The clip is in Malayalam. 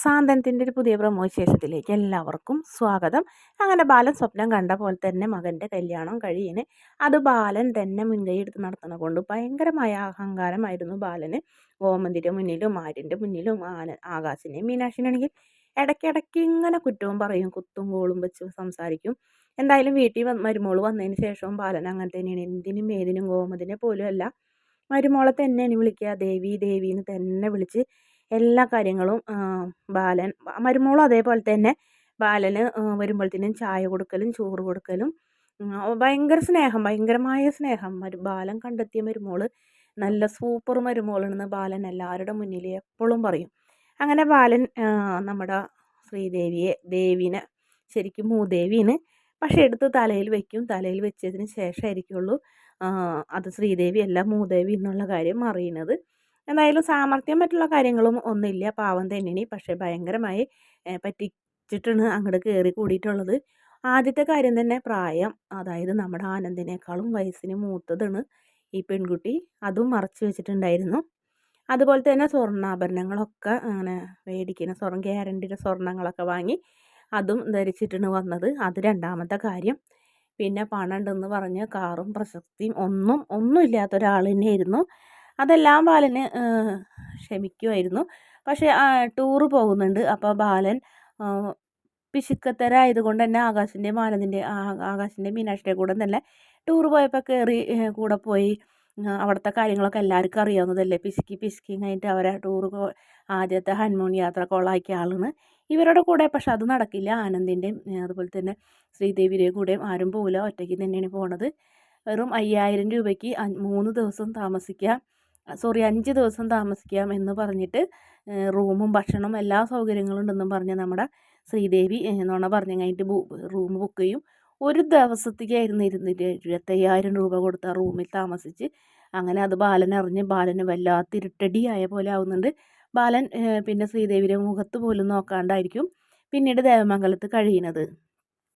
സാന്ത്വനത്തിന്റെ ഒരു പുതിയ പ്രമോ വിശേഷത്തിലേക്ക് എല്ലാവർക്കും സ്വാഗതം. അങ്ങനെ ബാലൻ സ്വപ്നം കണ്ട പോലെ തന്നെ മകന്റെ കല്യാണം കഴിയിന് അത് ബാലൻ തന്നെ മുൻകൈ എടുത്ത് നടത്തണ കൊണ്ട് ഭയങ്കരമായ അഹങ്കാരമായിരുന്നു ബാലന്. ഗോമന്തിന്റെ മുന്നിലും ആര്യന്റെ മുന്നിലും ആന ആകാശിനെയും മീനാക്ഷിനാണെങ്കിൽ ഇടയ്ക്കിടയ്ക്ക് ഇങ്ങനെ കുറ്റവും പറയും കുത്തും കോളും വെച്ച് സംസാരിക്കും. എന്തായാലും വീട്ടിൽ മരുമോൾ വന്നതിന് ശേഷവും ബാലൻ അങ്ങനെ തന്നെയാണ്. എന്തിനും ഏതിനും ഗോമതിനെ പോലും അല്ല മരുമോളെ തന്നെയാണ് വിളിക്കുക. ദേവി ദേവി എന്ന് തന്നെ വിളിച്ച് എല്ലാ കാര്യങ്ങളും ബാലൻ മരുമോളും അതേപോലെ തന്നെ ബാലന് വരുമ്പോഴത്തേനും ചായ കൊടുക്കലും ചോറ് കൊടുക്കലും. ഭയങ്കര സ്നേഹം ഭയങ്കരമായ സ്നേഹം. മരു ബാലൻ കണ്ടെത്തിയ മരുമോൾ നല്ല സൂപ്പർ മരുമോളാണെന്ന് ബാലൻ എല്ലാവരുടെ മുന്നിൽ എപ്പോഴും പറയും. അങ്ങനെ ബാലൻ നമ്മുടെ ശ്രീദേവിയെ ദേവീനെ ശരിക്കും മൂദേവീന് പക്ഷെ എടുത്ത് തലയിൽ വെക്കും. തലയിൽ വെച്ചതിന് ശേഷമായിരിക്കുള്ളൂ അത് ശ്രീദേവി അല്ല മൂദേവി എന്നുള്ള കാര്യം അറിയുന്നത്. എന്തായാലും സാമർത്ഥ്യം മറ്റുള്ള കാര്യങ്ങളും ഒന്നുമില്ല. പാവം തന്നെയാണ് പക്ഷേ ഭയങ്കരമായി പറ്റിച്ചിട്ടാണ് അങ്ങോട്ട് കയറി കൂടിയിട്ടുള്ളത്. ആദ്യത്തെ കാര്യം തന്നെ പ്രായം. അതായത് നമ്മുടെ ആനന്ദിനേക്കാളും വയസ്സിന് മൂത്തതാണ് ഈ പെൺകുട്ടി. അതും മറച്ചു വെച്ചിട്ടുണ്ടായിരുന്നു. അതുപോലെ തന്നെ സ്വർണാഭരണങ്ങളൊക്കെ അങ്ങനെ മേടിക്കുന്ന സ്വർണം ഗ്യാരണ്ടിയുടെ സ്വർണങ്ങളൊക്കെ വാങ്ങി അതും ധരിച്ചിട്ടാണ് വന്നത്. അത് രണ്ടാമത്തെ കാര്യം. പിന്നെ പണം ഉണ്ടെന്ന് പറഞ്ഞ് കാറും പ്രശസ്തിയും ഒന്നും ഒന്നും ഇല്ലാത്ത ഒരാൾ തന്നെയായിരുന്നു. അതെല്ലാം ബാലന് ക്ഷമിക്കുമായിരുന്നു പക്ഷേ ടൂറ് പോകുന്നുണ്ട്. അപ്പോൾ ബാലൻ പിശുക്കത്തരായതുകൊണ്ട് തന്നെ ആകാശിന്റെ മാനതിന്റെ ആകാശിന്റെ മീനാക്ഷിയുടെ കൂടെ തന്നെ ടൂർ പോയപ്പോൾ കയറി കൂടെ പോയി. അവിടുത്തെ കാര്യങ്ങളൊക്കെ എല്ലാവർക്കും അറിയാവുന്നതല്ലേ. പിശുക്കി പിശുക്കി കഴിഞ്ഞിട്ട് അവരെ ടൂർ ആദ്യത്തെ ഹൺമോൺ യാത്ര കൊള്ളാക്കിയ ആളാണ്. ഇവരുടെ കൂടെ പക്ഷെ അത് നടക്കില്ല. ആനന്ദിന്റെയും അതുപോലെ തന്നെ ശ്രീദേവിയുടെയും കൂടെയും ആരും പോകില്ല ഒറ്റയ്ക്ക് തന്നെയാണ് പോണത്. വെറും അയ്യായിരം രൂപയ്ക്ക് മൂന്ന് ദിവസം താമസിക്കാം. സോറി അഞ്ച് ദിവസം താമസിക്കാം എന്ന് പറഞ്ഞിട്ട് റൂമും ഭക്ഷണവും എല്ലാ സൗകര്യങ്ങളും ഉണ്ടെന്നും പറഞ്ഞ് നമ്മുടെ ശ്രീദേവി നുണ പറഞ്ഞു കഴിഞ്ഞിട്ട് റൂം ബുക്ക് ചെയ്യും. ഒരു ദിവസത്തേക്കായിരുന്നു ഇരുന്നിട്ട് ഇരുപത്തയ്യായിരം രൂപ കൊടുത്ത റൂമിൽ താമസിച്ച്. അങ്ങനെ അത് ബാലൻ അറിഞ്ഞ് ബാലന് വല്ലാത്ത ഇരുട്ടടിയായ പോലെ ആവുന്നുണ്ട്. ബാലൻ പിന്നെ ശ്രീദേവിയുടെ മുഖത്ത് പോലും നോക്കാണ്ടായിരിക്കും പിന്നീട് ദേവമംഗലത്ത് കഴിയുന്നത്.